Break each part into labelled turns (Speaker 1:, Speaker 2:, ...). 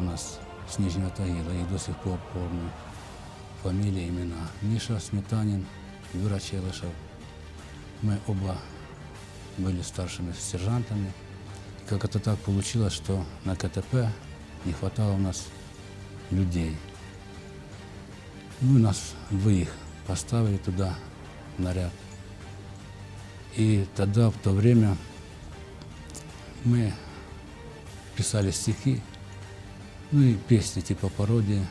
Speaker 1: нас с Нижнего Тагила, и до сих пор помню фамилии, имена. Миша Сметанин, Юра Челышев. Мы оба были старшими сержантами. И как это так получилось, что на КТП не хватало у нас людей. Ну, нас двоих поставили туда, наряд. И тогда, в то время, мы писали стихи, ну и песни типа пародии.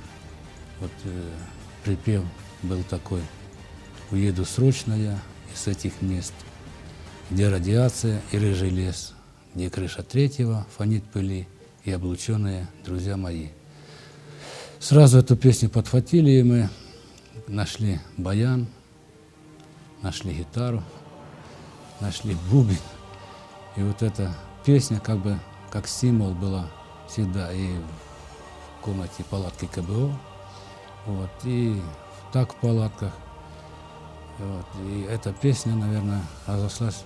Speaker 1: Вот э, припев был такой «Уеду срочно я из этих мест, где радиация и рыжий лес, где крыша третьего фонит пыли и облученные друзья мои». Сразу эту песню подхватили, и мы нашли баян, нашли гитару, нашли бубен. И вот эта песня как бы как символ была всегда и комнате палатки КБО, вот, и так в палатках. Вот, и эта песня, наверное, разошлась,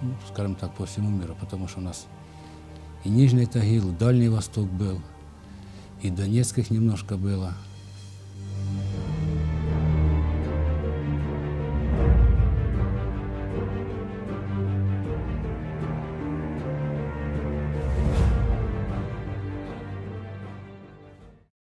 Speaker 1: ну, скажем так, по всему миру, потому что у нас и Нижний Тагил, Дальний Восток был, и Донецких немножко было,